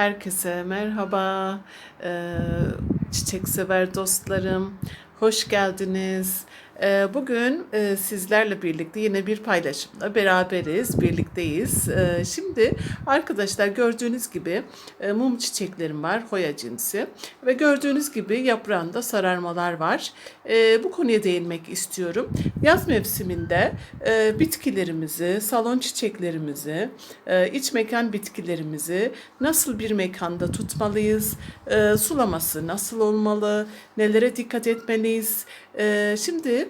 Herkese merhaba, Ee, çiçek sever dostlarım, hoş geldiniz. Ee, bugün e, sizlerle birlikte yine bir paylaşımda beraberiz, birlikteyiz. Ee, şimdi arkadaşlar gördüğünüz gibi e, mum çiçeklerim var, hoya cinsi ve gördüğünüz gibi yaprağında sararmalar var. Ee, bu konuya değinmek istiyorum. Yaz mevsiminde e, bitkilerimizi, salon çiçeklerimizi, iç mekan bitkilerimizi nasıl bir mekanda tutmalıyız? Sulaması nasıl olmalı? Nelere dikkat etmeliyiz? Şimdi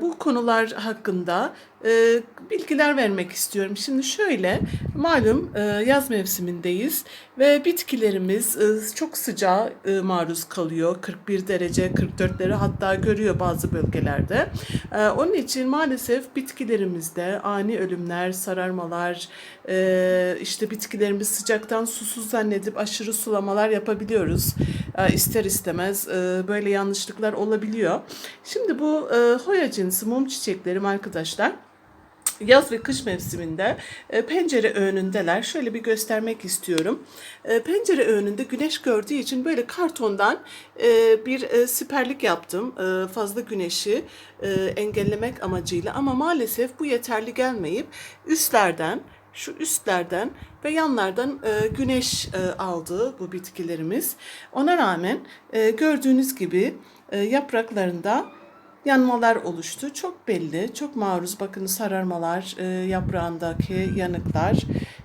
bu konular hakkında e, bilgiler vermek istiyorum. Şimdi şöyle, malum e, yaz mevsimindeyiz ve bitkilerimiz e, çok sıcağa maruz kalıyor. 41 derece, 44 derece hatta görüyor bazı bölgelerde. Onun için maalesef bitkilerimizde ani ölümler, sararmalar, işte bitkilerimiz sıcaktan susuz zannedip aşırı sulamalar yapabiliyoruz. İster istemez böyle yanlışlıklar olabiliyor. Şimdi bu hoya cinsi mum çiçeklerim arkadaşlar yaz ve kış mevsiminde e, pencere önündeler. Şöyle bir göstermek istiyorum. E, pencere önünde güneş gördüğü için böyle kartondan e, bir siperlik yaptım. Fazla güneşi engellemek amacıyla ama maalesef bu yeterli gelmeyip üstlerden şu üstlerden ve yanlardan güneş e, aldı bu bitkilerimiz. Ona rağmen gördüğünüz gibi yapraklarında yanmalar oluştu. Çok belli, çok maruz. Bakın sararmalar, e, yaprağındaki yanıklar.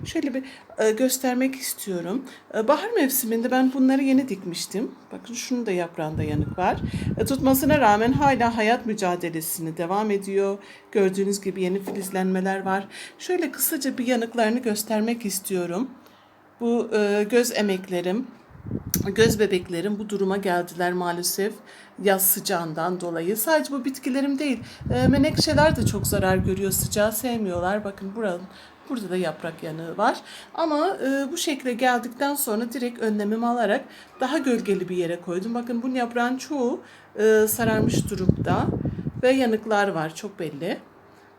Şöyle bir e, göstermek istiyorum. E, bahar mevsiminde ben bunları yeni dikmiştim. Bakın şunun da yaprağında yanık var. E, tutmasına rağmen hala hayat mücadelesini devam ediyor. Gördüğünüz gibi yeni filizlenmeler var. Şöyle kısaca bir yanıklarını göstermek istiyorum. Bu e, göz emeklerim, göz bebeklerim bu duruma geldiler maalesef yaz sıcağından dolayı. Sadece bu bitkilerim değil, e, menekşeler de çok zarar görüyor, sıcağı sevmiyorlar. Bakın buranın Burada da yaprak yanığı var. Ama e, bu şekilde geldikten sonra direkt önlemimi alarak daha gölgeli bir yere koydum. Bakın bu yaprağın çoğu e, sararmış durumda ve yanıklar var çok belli.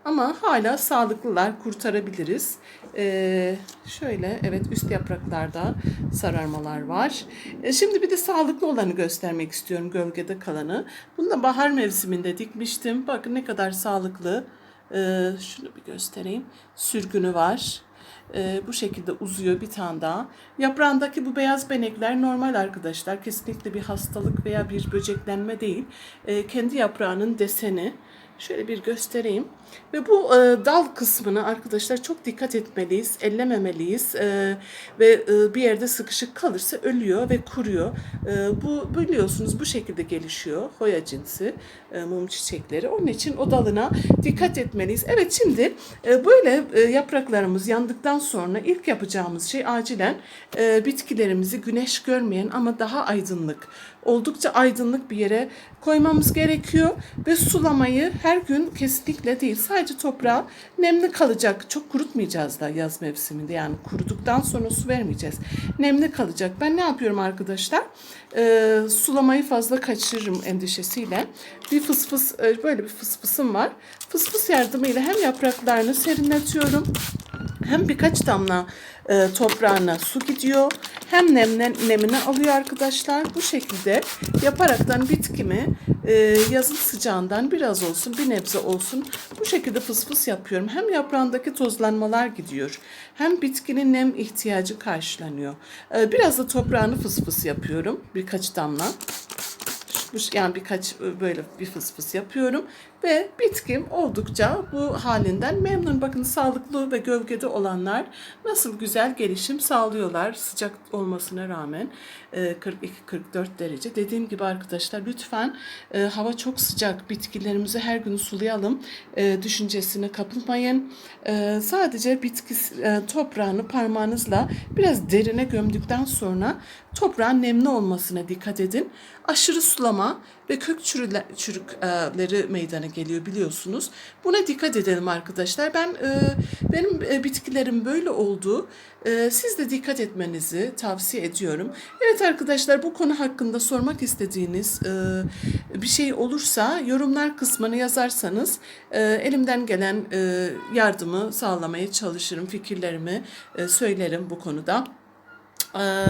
Ama hala sağlıklılar, kurtarabiliriz. Ee, şöyle, evet üst yapraklarda sararmalar var. Ee, şimdi bir de sağlıklı olanı göstermek istiyorum, gölgede kalanı. Bunu da bahar mevsiminde dikmiştim. Bakın ne kadar sağlıklı. Ee, şunu bir göstereyim. Sürgünü var. Ee, bu şekilde uzuyor bir tane daha. Yaprağındaki bu beyaz benekler normal arkadaşlar. Kesinlikle bir hastalık veya bir böceklenme değil. Ee, kendi yaprağının deseni. Şöyle bir göstereyim. Ve bu e, dal kısmını arkadaşlar çok dikkat etmeliyiz, ellememeliyiz e, ve e, bir yerde sıkışık kalırsa ölüyor ve kuruyor. E, bu biliyorsunuz bu şekilde gelişiyor hoya cinsi e, mum çiçekleri. Onun için o dalına dikkat etmeliyiz. Evet şimdi e, böyle e, yapraklarımız yandıktan sonra ilk yapacağımız şey acilen e, bitkilerimizi güneş görmeyen ama daha aydınlık, oldukça aydınlık bir yere koymamız gerekiyor ve sulamayı her gün kesinlikle değil sadece toprağa nemli kalacak. Çok kurutmayacağız da yaz mevsiminde yani kuruduktan sonra su vermeyeceğiz. Nemli kalacak. Ben ne yapıyorum arkadaşlar? Ee, sulamayı fazla kaçırırım endişesiyle. Bir fıs fıs e, böyle bir fıs fısım var. Fıs fıs yardımıyla hem yapraklarını serinletiyorum hem birkaç damla e, toprağına su gidiyor hem nemlen, nemini alıyor arkadaşlar. Bu şekilde yaparaktan bitkimi e, yazın sıcağından biraz olsun bir nebze olsun bu şekilde fıs fıs yapıyorum. Hem yaprağındaki tozlanmalar gidiyor hem bitkinin nem ihtiyacı karşılanıyor. E, biraz da toprağını fıs fıs yapıyorum birkaç damla yani birkaç böyle bir fıs fıs yapıyorum ve bitkim oldukça bu halinden memnun. Bakın sağlıklı ve gölgede olanlar nasıl güzel gelişim sağlıyorlar sıcak olmasına rağmen 42-44 derece. Dediğim gibi arkadaşlar lütfen e, hava çok sıcak bitkilerimizi her gün sulayalım e, düşüncesine kapılmayın. E, sadece bitki toprağını parmağınızla biraz derine gömdükten sonra toprağın nemli olmasına dikkat edin. Aşırı sulama ve kök çürükleri meydana geliyor biliyorsunuz. Buna dikkat edelim arkadaşlar. Ben e, benim e, bitkilerim böyle oldu. E, siz de dikkat etmenizi tavsiye ediyorum. Evet arkadaşlar bu konu hakkında sormak istediğiniz bir şey olursa yorumlar kısmına yazarsanız elimden gelen yardımı sağlamaya çalışırım. Fikirlerimi söylerim bu konuda. Ee,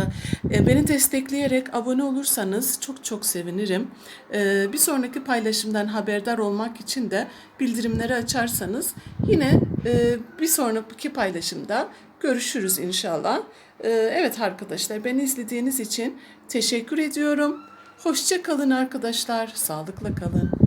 e, Beni destekleyerek abone olursanız çok çok sevinirim. Ee, Bir sonraki paylaşımdan haberdar olmak için de bildirimleri açarsanız yine e, bir sonraki paylaşımda görüşürüz inşallah. Ee, Evet arkadaşlar beni izlediğiniz için teşekkür ediyorum. Hoşça kalın arkadaşlar. Sağlıkla kalın.